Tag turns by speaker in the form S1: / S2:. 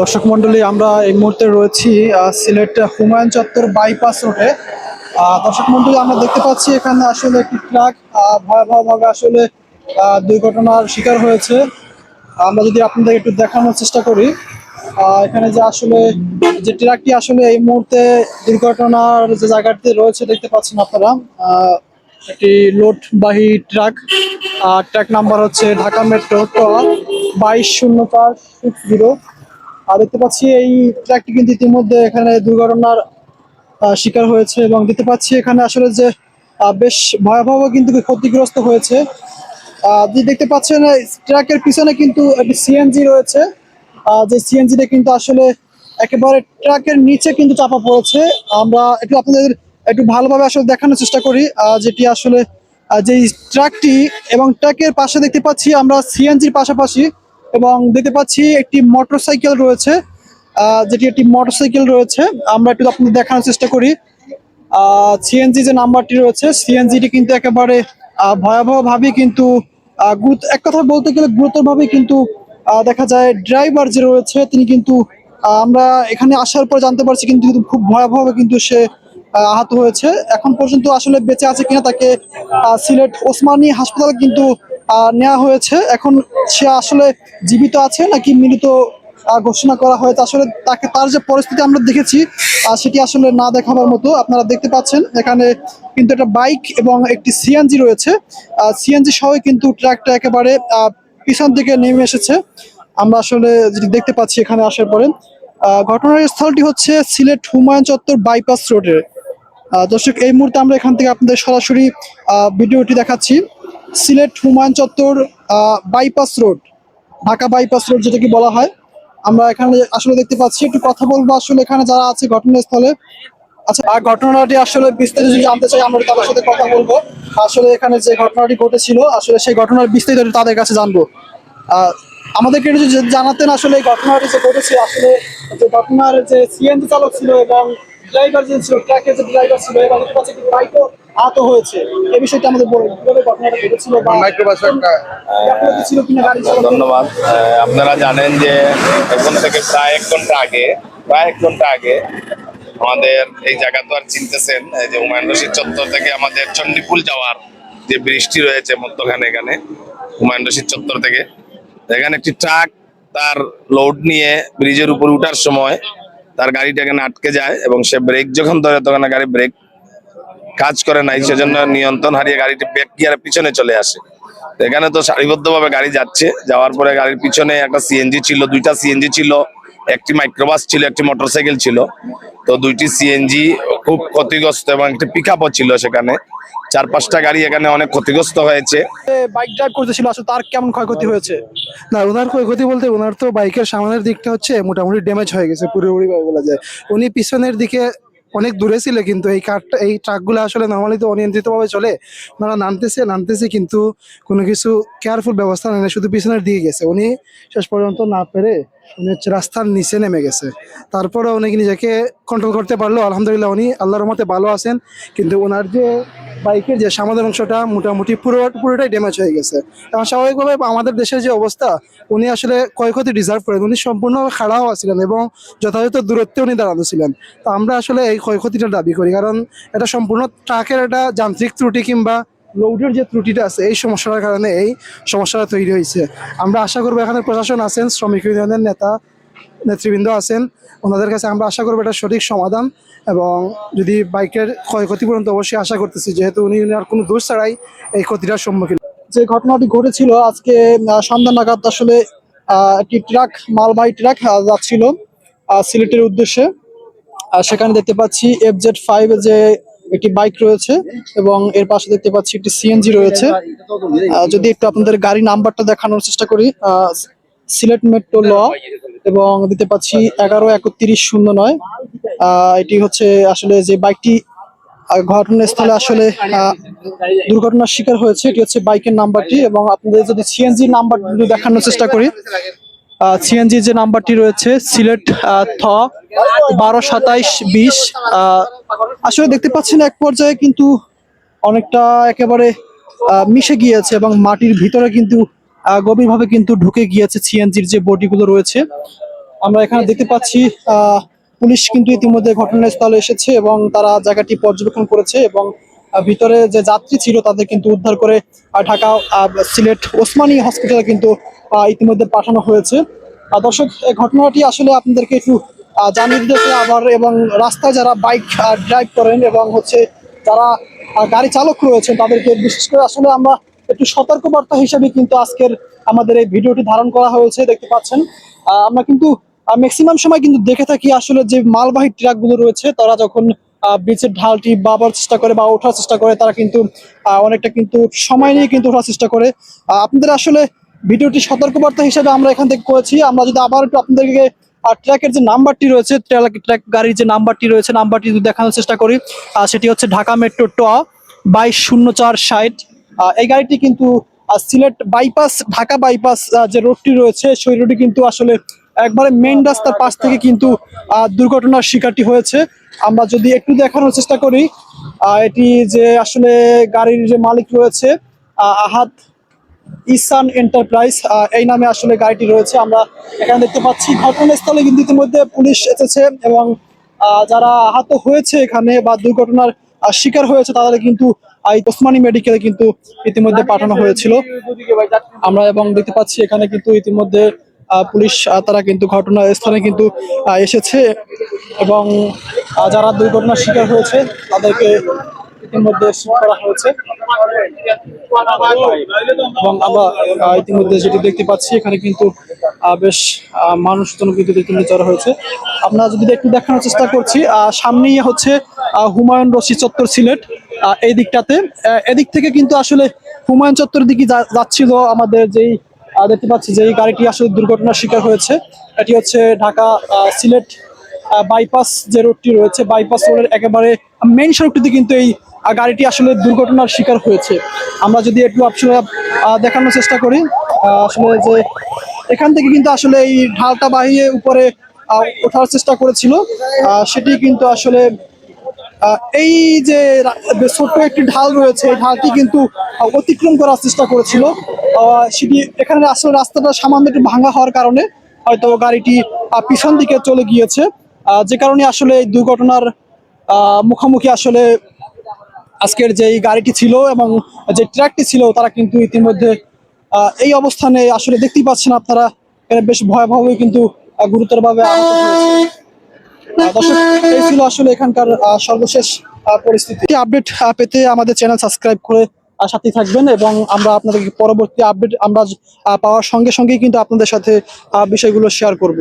S1: দর্শক মন্ডলী আমরা এই মুহূর্তে রয়েছি সিলেট হুমায়ুন চত্বর বাইপাস রোডে দর্শক মন্ডলী আমরা দেখতে পাচ্ছি এখানে আসলে একটি ট্রাক ভয়াবহভাবে আসলে দুর্ঘটনার শিকার হয়েছে। আমরা যদি আপনাদের একটু দেখানোর চেষ্টা করি এখানে যে আসলে, যে ট্রাকটি আসলে এই মুহূর্তে দুর্ঘটনার যে জায়গাটি রয়েছে, দেখতে পাচ্ছেন আপনারা একটি লোডবাহী ট্রাক ট্রাক নাম্বার হচ্ছে ঢাকা মেট্রো বাইশ শূন্য চার সিক্স জিরো আর দেখতে পাচ্ছি এই ট্রাকটি কিন্তু ইতিমধ্যে এখানে দুর্ঘটনার শিকার হয়েছে এবং দেখতে পাচ্ছি এখানে আসলে যে বেশ ভয়াবহ কিন্তু ক্ষতিগ্রস্ত হয়েছে। যে দেখতে পাচ্ছেন এই ট্রাকের পিছনে কিন্তু একটি সিএনজি রয়েছে। যে সিএনজিটা কিন্তু আসলে একেবারে ট্রাকের নিচে কিন্তু চাপা পড়েছে। আমরা একটু আপনাদের একটু ভালোভাবে আসলে দেখানোর চেষ্টা করি। যেটি আসলে যে ট্রাকটি এবং ট্রাকের পাশে দেখতে পাচ্ছি আমরা সিএনজির পাশাপাশি এবং দেখতে পাচ্ছি একটি মোটরসাইকেল রয়েছে যেটি একটি মোটরসাইকেল রয়েছে। আমরা একটু আপনাদের দেখানোর চেষ্টা করি। সিএনজি যে নাম্বারটি রয়েছে সিএনজিটি কিন্তু একেবারে ভয়াবহভাবে কিন্তু এক কথা বলতে গেলে গুরুতরভাবে কিন্তু দেখা যায় ড্রাইভার যে রয়েছে তিনি কিন্তু আমরা এখানে আসার পর জানতে পারছি কিন্তু খুব ভয়াবহভাবে কিন্তু সে আহ, আহত হয়েছে। এখন পর্যন্ত আসলে বেঁচে আছে কিনা তাকে সিলেট ওসমানী হাসপাতালে কিন্তু নেওয়া হয়েছে। এখন সে আসলে জীবিত আছে নাকি মৃত ঘোষণা করা হয়েছে? আসলে তাকে তার যে পরিস্থিতি আমরা দেখেছি সেটি আসলে না দেখানোর মতো আপনারা দেখতে পাচ্ছেন। এখানে কিন্তু একটা বাইক এবং একটি সিএনজি রয়েছে। সিএনজি সহ কিন্তু ট্রাকটা একেবারে পিছন থেকে নেমে এসেছে। আমরা আসলে যেটি দেখতে পাচ্ছি এখানে আসার পরে ঘটনার স্থলটি হচ্ছে সিলেট হুমায়ুন চত্বর বাইপাস রোডের দর্শক, এই মুহূর্তে আমরা এখান থেকে আপনাদের সরাসরি ভিডিওটি দেখাচ্ছি। সিলেট হুমায়ুন চত্বর bypass road Dhaka bypass road যেটাকে বলা হয়। আমরা এখানে আসলে দেখতে পাচ্ছি, একটু কথা বলব আসলে এখানে যারা আছে ঘটনাস্থলে। আচ্ছা আর ঘটনাটি আসলে বিস্তারিত যদি জানতে চাই, আমরা তাদের সাথে কথা বলব। আসলে এখানে যে ঘটনাটি ঘটেছিল, আসলে সেই ঘটনার বিস্তারিত তাদের কাছে জানব। আমাদেরকে জানাতেন আসলে এই ঘটনাটি যে ঘটেছে, আসলে যে ঘটনার যে সিএনজি চালক ছিল এবং ড্রাইভার যে ছিল ট্রাকের যে ড্রাইভার ছিল এবং দেখতে পাচ্ছি বাইকও আহত হয়েছে। এই বিষয়টা আমাদের বলুন কীভাবে ঘটনাটা ঘটেছিল বা গাফিলতি ছিল কিনা গাড়ি
S2: ধন্যবাদ। আহ, আপনারা জানেন যে এখন থেকে প্রায় এক ঘণ্টা আগে প্রায় এক ঘণ্টা আগে আমাদের এই জায়গা তো আর চিনতেছেন এই যে হুমায়ুন রশিদ চত্বর থেকে আমাদের চণ্ডীপুল যাওয়ার যে বৃষ্টি রয়েছে মধ্যখানে এখানে হুমায়ুন রশিদ চত্বর থেকে। এখানে একটি ট্রাক তার লোড নিয়ে ব্রিজের উপর উঠার সময় তার গাড়িটা এখানে আটকে যায় এবং সে ব্রেক যখন ধরে তখন গাড়ি ব্রেক কাজ করে নাই, সেজন্য নিয়ন্ত্রণ হারিয়ে গাড়িটি ব্যাক গিয়ারের পিছনে চলে আসে। এখানে তো সারিবদ্ধভাবে গাড়ি যাচ্ছে, যাওয়ার পরে গাড়ির পিছনে একটা সিএনজি ছিল, দুইটা সিএনজি ছিল, একটি মাইক্রোবাস ছিল, একটি মোটরসাইকেল ছিল। তো দুইটি সিএনজি খুব ক্ষতিগ্রস্ত এবং একটি পিক ছিল সেখানে। চার পাঁচটা গাড়ি এখানে অনেক ক্ষতিগ্রস্ত হয়েছে।
S1: বাইক ড্রাইভ করতেছিল, আসলে তার কেমন ক্ষয়ক্ষতি হয়েছে?
S3: না, ওনার ক্ষয়ক্ষতি বলতে ওনার তো বাইকের সামনের দিকটা হচ্ছে মোটামুটি ড্যামেজ হয়ে গেছে পুরোপুরি বলা যায়। উনি পিছনের দিকে অনেক দূরে ছিল কিন্তু এই কারটা এই ট্রাকগুলো আসলে নর্মালি তো অনিয়ন্ত্রিতভাবে চলে। ওনারা নামতেছে নামতেছে কিন্তু কোনো কিছু কেয়ারফুল ব্যবস্থা নেই, শুধু পিছনের দিকে গেছে। উনি শেষ পর্যন্ত না পেরে উনি হচ্ছে রাস্তার নিচে নেমে গেছে। তারপরে উনি নিজেকে কন্ট্রোল করতে পারল, আলহামদুলিল্লাহ উনি আল্লাহর মতে ভালো আছেন। কিন্তু ওনার যে বাইকের যে সামাদের অংশটা মোটামুটি পুরো পুরোটাই ড্যামেজ হয়ে গেছে। এবং স্বাভাবিকভাবে আমাদের দেশের যে অবস্থা, উনি আসলে ক্ষয়ক্ষতি ডিজার্ভ করেন। উনি সম্পূর্ণভাবে খাড়া হওয়া ছিলেন এবং যথাযথ দূরত্বে উনি দাঁড়ানো ছিলেন। তো আমরা আসলে এই ক্ষয়ক্ষতিটা দাবি করি, কারণ এটা সম্পূর্ণ ট্রাকের একটা যান্ত্রিক ত্রুটি কিংবা লোডের যে ত্রুটিটা আছে, এই সমস্যাটার কারণে এই সমস্যাটা তৈরি হয়েছে। আমরা আশা করব এখানে প্রশাসন আছেন, শ্রমিক ইউনিয়নের নেতা নেতৃবৃন্দ আছেন, ওনাদের কাছে আমরা আশা করব এটা সঠিক সমাধান এবং যদি বাইকের ক্ষয়ক্ষতি পর্যন্ত অবশ্যই আশা করতেছি, যেহেতু উনি আর কোনো দোষ ছাড়াই এই ক্ষতিটার সম্মুখীন।
S1: যে ঘটনাটি ঘটেছিল, আজকে সন্ধ্যা নাগাদ আসলে একটি ট্রাক, মালবাহী ট্রাক যাচ্ছিল সিলেটের উদ্দেশ্যে। সেখানে দেখতে পাচ্ছি এফ জেড ফাইভ যে একটি বাইক রয়েছে এবং এর পাশে দেখতে পাচ্ছি একটি সিএনজি রয়েছে। যদি একটু আপনাদের গাড়ি নাম্বারটা দেখানোর চেষ্টা করি সিলেট মেট্রো ল এবং দেখতে পাচ্ছি এগারো একত্রিশ শূন্য নয়। এটি হচ্ছে আসলে যে বাইকটি ঘটনাস্থলে আসলে দুর্ঘটনার শিকার হয়েছে, এটি হচ্ছে বাইকের নাম্বারটি এবং আপনাদের যদি সিএনজি নাম্বার দেখানোর চেষ্টা করি। সিএনজি যে নাম্বারটি রয়েছে, সিলেট থ, বারো সাতাইশ বিশ আসলে দেখতে পাচ্ছেন এক পর্যায়ে কিন্তু অনেকটা একেবারে মিশে গিয়েছে এবং মাটির ভিতরে কিন্তু গভীরভাবে কিন্তু ঢুকে গিয়েছে সিএনজির যে বডিগুলো রয়েছে। আমরা এখানে দেখতে পাচ্ছি পুলিশ কিন্তু ইতিমধ্যে ঘটনাস্থলে এসেছে এবং তারা জায়গাটি পর্যবেক্ষণ করেছে এবং ভিতরে যে যাত্রী ছিল তাদের কিন্তু উদ্ধার করে ঢাকা সিলেট ওসমানী হসপিটালে কিন্তু ইতিমধ্যে পাঠানো হয়েছে। দর্শক ঘটনাটি আসলে আপনাদেরকে একটু জানিয়ে দিতে আবার এবং রাস্তায় যারা বাইক ড্রাইভ করেন এবং হচ্ছে যারা গাড়ি চালক রয়েছেন তাদেরকে বিশেষ করে আসলে আমরা একটু সতর্কবার্তা হিসেবে কিন্তু আজকের আমাদের এই ভিডিওটি ধারণ করা হয়েছে, দেখতে পাচ্ছেন। আমরা কিন্তু ম্যাক্সিমাম সময় কিন্তু দেখে থাকি আসলে যে মালবাহী ট্রাকগুলো রয়েছে, তারা যখন ব্রিজের ঢালটি বাবার চেষ্টা করে বা ওঠার চেষ্টা করে, তারা কিন্তু অনেকটা কিন্তু সময় নিয়ে কিন্তু ওঠার চেষ্টা করে। আপনাদের আসলে ভিডিওটি সতর্কবার্তা হিসেবে আমরা এখান থেকে করেছি। আমরা যদি আবার একটু আপনাদেরকে ট্র্যাকের যে নাম্বারটি রয়েছে ট্র্যাক গাড়ির যে নাম্বারটি রয়েছে, নাম্বারটি দেখানোর চেষ্টা করি সেটি হচ্ছে ঢাকা মেট্রো ট বাইশ শূন্য চার ষাট। এই গাড়িটি কিন্তু সিলেট বাইপাস ঢাকা বাইপাস যে রোডটি রয়েছে সেই রোডটি কিন্তু আসলে একবারে মেইন রাস্তার পাশ থেকে কিন্তু দুর্ঘটনার শিকারটি হয়েছে। আমরা যদি একটু দেখানোর চেষ্টা করি এটি যে আসলে গাড়ির যে মালিক রয়েছে আহ, আহাদ ইসান এন্টারপ্রাইজ এই নামে আসলে গাড়িটি রয়েছে। আমরা এখানে দেখতে পাচ্ছি ঘটনাস্থলে কিন্তু ইতিমধ্যে পুলিশ এসেছে এবং যারা আহত হয়েছে এখানে বা দুর্ঘটনার শিকার হয়েছে তাদের কিন্তু আহ, এই ওসমানী মেডিকেলে কিন্তু ইতিমধ্যে পাঠানো হয়েছিল। আমরা এবং দেখতে পাচ্ছি এখানে কিন্তু ইতিমধ্যে পুলিশ তারা কিন্তু ঘটনাস্থলে কিন্তু এসেছে এবং যারা দুর্ঘটনার শিকার হয়েছে তাদেরকে ইতিমধ্যে করা হয়েছে। এবং আমরা ইতিমধ্যে যেটি দেখতে পাচ্ছি এখানে কিন্তু বেশ মানুষজন কিন্তু ইতিমধ্যে হয়েছে। আপনারা যদি একটু দেখানোর চেষ্টা করছি সামনেই হচ্ছে হুমায়ুন রশি চত্বর সিলেট। এই দিকটাতে। এদিক থেকে কিন্তু আসলে হুমায়ুন চত্বরের দিকে যাচ্ছিল আমাদের যেই দেখতে পাচ্ছি যে এই গাড়িটি আসলে দুর্ঘটনার শিকার হয়েছে। এটি হচ্ছে ঢাকা সিলেট বাইপাস যে রোডটি রয়েছে, বাইপাস রোডের একেবারে মেইন সড়কটিতে কিন্তু এই গাড়িটি আসলে দুর্ঘটনার শিকার হয়েছে। আমরা যদি একটু আসলে দেখানোর চেষ্টা করি আসলে যে এখান থেকে কিন্তু আসলে এই ঢালটা বাহিয়ে উপরে ওঠার চেষ্টা করেছিল। সেটি কিন্তু আসলে এই যে ছোট্ট একটি ঢাল রয়েছে, এই ঢালটি কিন্তু অতিক্রম করার চেষ্টা করেছিল। সেটি এখানে আসলে রাস্তাটা সামান্য একটু ভাঙা হওয়ার কারণে হয়তো গাড়িটি পিছন দিকে চলে গিয়েছে। যে কারণে আসলে এই দুর্ঘটনার মুখোমুখি আসলে আজকের যে গাড়িটি ছিল এবং যে ট্র্যাকটি ছিল, তারা কিন্তু ইতিমধ্যে এই অবস্থানে আসলে দেখতেই পাচ্ছেন আপনারা। বেশ ভয়াবহভাবে কিন্তু গুরুতরভাবে আহত হয়েছে। দর্শক, এই ছিল আসলে এখানকার সর্বশেষ পরিস্থিতি। আপডেট পেতে আমাদের চ্যানেল সাবস্ক্রাইব করে সাথে থাকবেন এবং আমরা আপনাদেরকে পরবর্তী আপডেট আমরা পাওয়ার সঙ্গে সঙ্গেই কিন্তু আপনাদের সাথে বিষয়গুলো শেয়ার করব।